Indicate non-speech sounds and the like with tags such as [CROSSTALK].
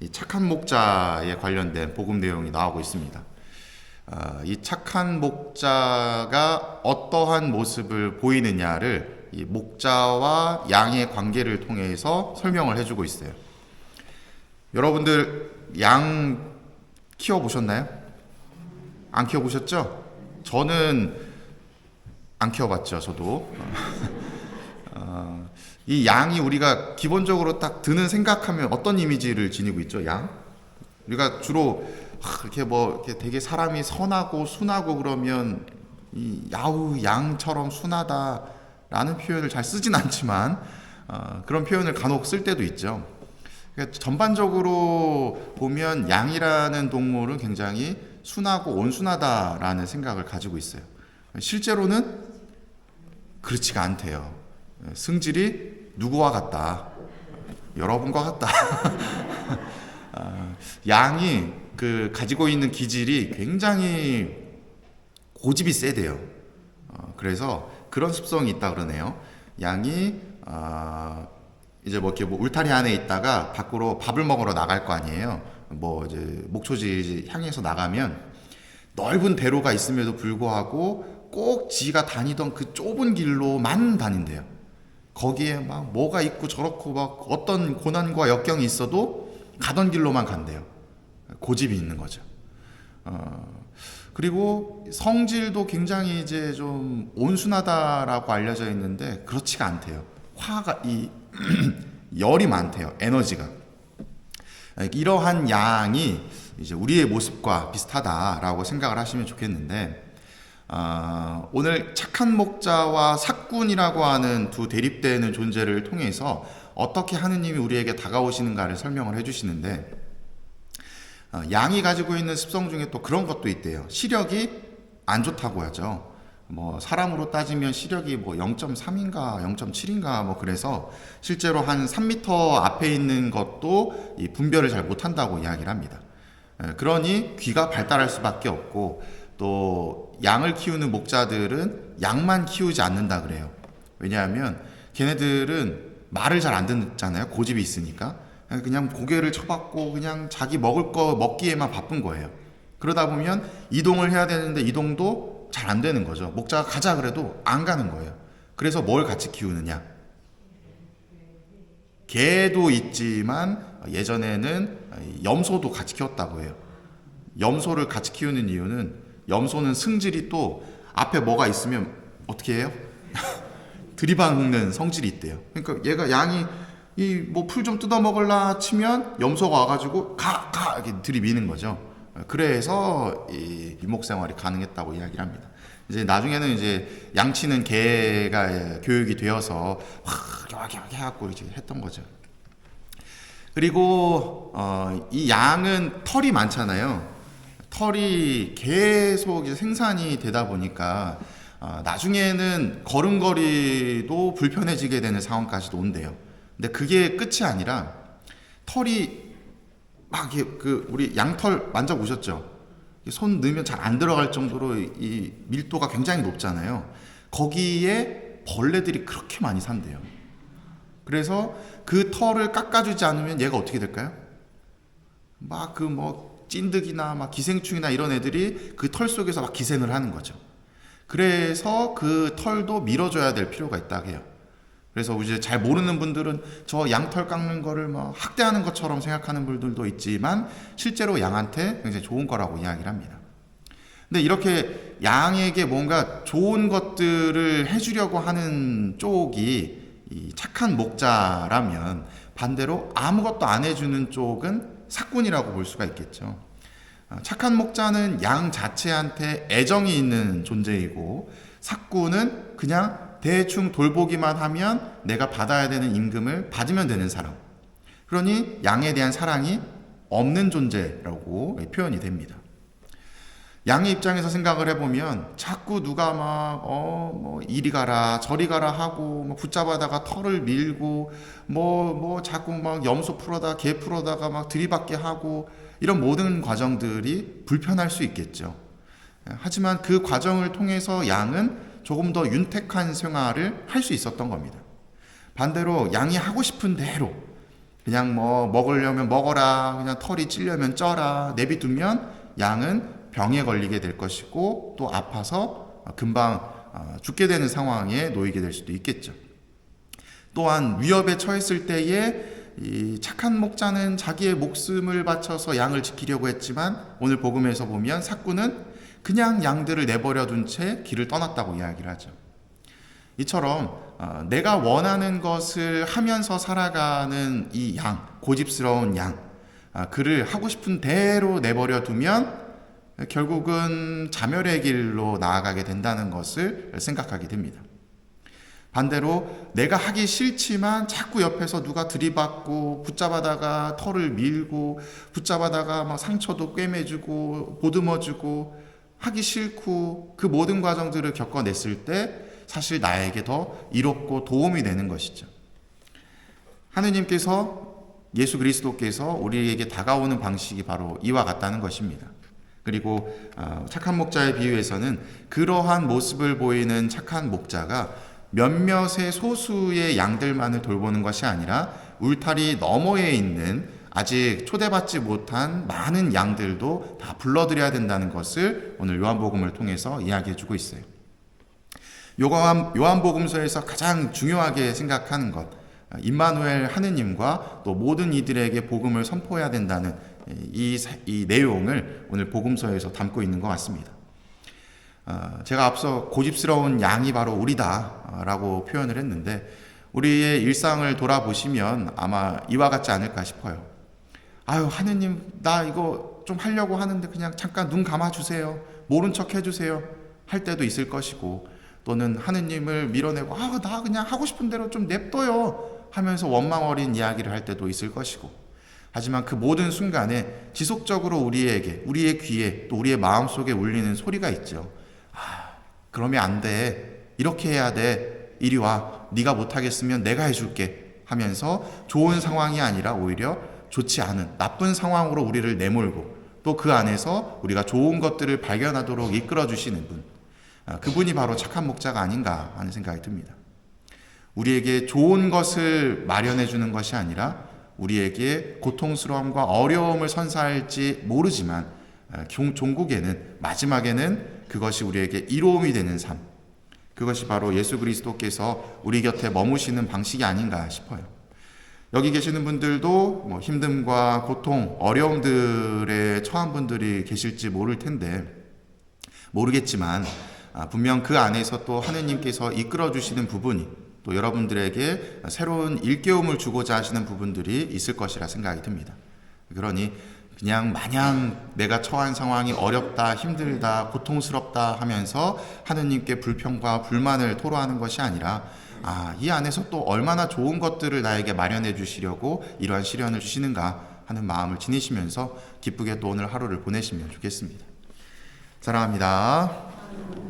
이 착한 목자에 관련된 복음 내용이 나오고 있습니다. 아, 이 착한 목자가 어떠한 모습을 보이느냐를 이 목자와 양의 관계를 통해서 설명을 해주고 있어요. 여러분들 양 키워 보셨나요? 안 키워 보셨죠? 저는 안 키워봤죠, 저도. 어, 이 양이 우리가 기본적으로 딱 드는 생각하면 어떤 이미지를 지니고 있죠, 양? 우리가 주로 하, 이렇게 뭐 이렇게 되게 사람이 선하고 순하고 그러면 이 야우 양처럼 순하다라는 표현을 잘 쓰진 않지만 어, 그런 표현을 간혹 쓸 때도 있죠. 그러니까 전반적으로 보면 양이라는 동물은 굉장히 순하고 온순하다라는 생각을 가지고 있어요. 실제로는 그렇지가 않대요. 승질이 누구와 같다. 여러분과 같다. [LAUGHS] 아, 양이 그 가지고 있는 기질이 굉장히 고집이 세대요. 어, 그래서 그런 습성이 있다 그러네요. 양이 아, 이제 뭐 이렇게 뭐 울타리 안에 있다가 밖으로 밥을 먹으러 나갈 거 아니에요. 뭐 이제 목초지 향해서 나가면 넓은 대로가 있음에도 불구하고 꼭 지가 다니던 그 좁은 길로만 다닌대요. 거기에 막 뭐가 있고 저렇고 막 어떤 고난과 역경이 있어도 가던 길로만 간대요. 고집이 있는 거죠. 어, 그리고 성질도 굉장히 이제 좀 온순하다라고 알려져 있는데 그렇지가 않대요. 화가 이 [CLEARS THROAT] 열이 많대요. 에너지가. 이러한 양이 이제 우리의 모습과 비슷하다라고 생각을 하시면 좋겠는데 어, 오늘 착한 목자와 삭군이라고 하는 두 대립되는 존재를 통해서 어떻게 하느님이 우리에게 다가오시는가를 설명을 해주시는데 어, 양이 가지고 있는 습성 중에 또 그런 것도 있대요. 시력이 안 좋다고 하죠. 뭐 사람으로 따지면 시력이 뭐 0.3인가 0.7인가 뭐 그래서 실제로 한 3m 앞에 있는 것도 이 분별을 잘 못한다고 이야기를 합니다. 에, 그러니 귀가 발달할 수밖에 없고 또 양을 키우는 목자들은 양만 키우지 않는다 그래요. 왜냐하면 걔네들은 말을 잘 안 듣잖아요. 고집이 있으니까. 그냥 고개를 쳐박고 그냥 자기 먹을 거 먹기에만 바쁜 거예요. 그러다 보면 이동을 해야 되는데 이동도 잘 안 되는 거죠. 목자가 가자 그래도 안 가는 거예요. 그래서 뭘 같이 키우느냐? 개도 있지만 예전에는 염소도 같이 키웠다고 해요. 염소를 같이 키우는 이유는 염소는 승질이 또 앞에 뭐가 있으면 어떻게 해요? [LAUGHS] 들이박는 성질이 있대요. 그러니까 얘가 양이 이 뭐 풀 좀 뜯어 먹을라 치면 염소가 와가지고 가 가 이렇게 들이미는 거죠. 그래서 이 유목 생활이 가능했다고 이야기를 합니다. 이제 나중에는 이제 양치는 개가 교육이 되어서 확 이렇게 해갖고 이제 했던 거죠. 그리고 어, 이 양은 털이 많잖아요. 털이 계속 생산이 되다 보니까 어, 나중에는 걸음걸이도 불편해지게 되는 상황까지도 온대요. 근데 그게 끝이 아니라 털이 막 이렇게 그 우리 양털 만져보셨죠? 손 넣으면 잘 안 들어갈 정도로 이 밀도가 굉장히 높잖아요. 거기에 벌레들이 그렇게 많이 산대요. 그래서 그 털을 깎아주지 않으면 얘가 어떻게 될까요? 막 그 뭐 찐득이나 막 기생충이나 이런 애들이 그 털 속에서 막 기생을 하는 거죠. 그래서 그 털도 밀어줘야 될 필요가 있다 해요. 그래서 이제 잘 모르는 분들은 저 양털 깎는 거를 막 학대하는 것처럼 생각하는 분들도 있지만 실제로 양한테 굉장히 좋은 거라고 이야기를 합니다. 근데 이렇게 양에게 뭔가 좋은 것들을 해주려고 하는 쪽이 이 착한 목자라면 반대로 아무것도 안 해주는 쪽은 사꾼이라고 볼 수가 있겠죠. 어, 착한 목자는 양 자체한테 애정이 있는 존재이고 사꾼은 그냥 대충 돌보기만 하면 내가 받아야 되는 임금을 받으면 되는 사람. 그러니 양에 대한 사랑이 없는 존재라고 표현이 됩니다. 양의 입장에서 생각을 해보면 자꾸 누가 막, 어, 뭐, 이리 가라, 저리 가라 하고, 뭐 붙잡아다가 털을 밀고, 뭐, 뭐, 자꾸 막 염소 풀어다, 개 풀어다가 막 들이받게 하고, 이런 모든 과정들이 불편할 수 있겠죠. 하지만 그 과정을 통해서 양은 조금 더 윤택한 생활을 할 수 있었던 겁니다. 반대로 양이 하고 싶은 대로 그냥 뭐 먹으려면 먹어라, 그냥 털이 찔려면 쪄라, 내비두면 양은 병에 걸리게 될 것이고 또 아파서 금방 어, 죽게 되는 상황에 놓이게 될 수도 있겠죠. 또한 위협에 처했을 때에 이 착한 목자는 자기의 목숨을 바쳐서 양을 지키려고 했지만 오늘 복음에서 보면 사꾼은 그냥 양들을 내버려 둔 채 길을 떠났다고 이야기를 하죠. 이처럼 어, 내가 원하는 것을 하면서 살아가는 이 양, 고집스러운 양, 아, 그를 하고 싶은 대로 내버려 두면 결국은 자멸의 길로 나아가게 된다는 것을 생각하게 됩니다. 반대로 내가 하기 싫지만 자꾸 옆에서 누가 들이받고 붙잡아다가 털을 밀고 붙잡아다가 막 상처도 꿰매주고 보듬어주고 하기 싫고 그 모든 과정들을 겪어냈을 때 사실 나에게 더 이롭고 도움이 되는 것이죠. 하느님께서 예수 그리스도께서 우리에게 다가오는 방식이 바로 이와 같다는 것입니다. 그리고 어, 착한 목자의 비유에서는 그러한 모습을 보이는 착한 목자가 몇몇의 소수의 양들만을 돌보는 것이 아니라 울타리 너머에 있는 아직 초대받지 못한 많은 양들도 다 불러들여야 된다는 것을 오늘 요한복음을 통해서 이야기해 주고 있어요. 요한, 요한복음서에서 가장 중요하게 생각하는 것, 임마누엘 하느님과 또 모든 이들에게 복음을 선포해야 된다는 이, 이 내용을 오늘 복음서에서 담고 있는 것 같습니다. 어, 제가 앞서 고집스러운 양이 바로 우리다라고 표현을 했는데 우리의 일상을 돌아보시면 아마 이와 같지 않을까 싶어요. 아유 하느님 나 이거 좀 하려고 하는데 그냥 잠깐 눈 감아 주세요. 모른 척 해주세요. 할 때도 있을 것이고 또는 하느님을 밀어내고 아 나 그냥 하고 싶은 대로 좀 냅둬요 하면서 원망 어린 이야기를 할 때도 있을 것이고 하지만 그 모든 순간에 지속적으로 우리에게 우리의 귀에 또 우리의 마음 속에 울리는 소리가 있죠. 아, 그러면 안 돼. 이렇게 해야 돼. 이리 와. 네가 못 하겠으면 내가 해 줄게. 하면서 좋은 상황이 아니라 오히려 좋지 않은 나쁜 상황으로 우리를 내몰고 또 그 안에서 우리가 좋은 것들을 발견하도록 이끌어 주시는 분. 아, 그분이 바로 착한 목자가 아닌가 하는 생각이 듭니다. 우리에게 좋은 것을 마련해 주는 것이 아니라 우리에게 고통스러움과 어려움을 선사할지 모르지만 아, 종- 종국에는 마지막에는 그것이 우리에게 이로움이 되는 삶. 그것이 바로 예수 그리스도께서 우리 곁에 머무시는 방식이 아닌가 싶어요. 여기 계시는 분들도 뭐 힘듦과 고통, 어려움들에 처한 분들이 계실지 모를 텐데 모르겠지만 아, 분명 그 안에서 또 하느님께서 이끌어 주시는 부분이 또 여러분들에게 새로운 일깨움을 주고자 하시는 부분들이 있을 것이라 생각이 듭니다. 그러니 그냥 마냥 내가 처한 상황이 어렵다, 힘들다, 고통스럽다 하면서 하느님께 불평과 불만을 토로하는 것이 아니라 아, 이 안에서 또 얼마나 좋은 것들을 나에게 마련해 주시려고 이러한 시련을 주시는가 하는 마음을 지니시면서 기쁘게 또 오늘 하루를 보내시면 좋겠습니다. 사랑합니다.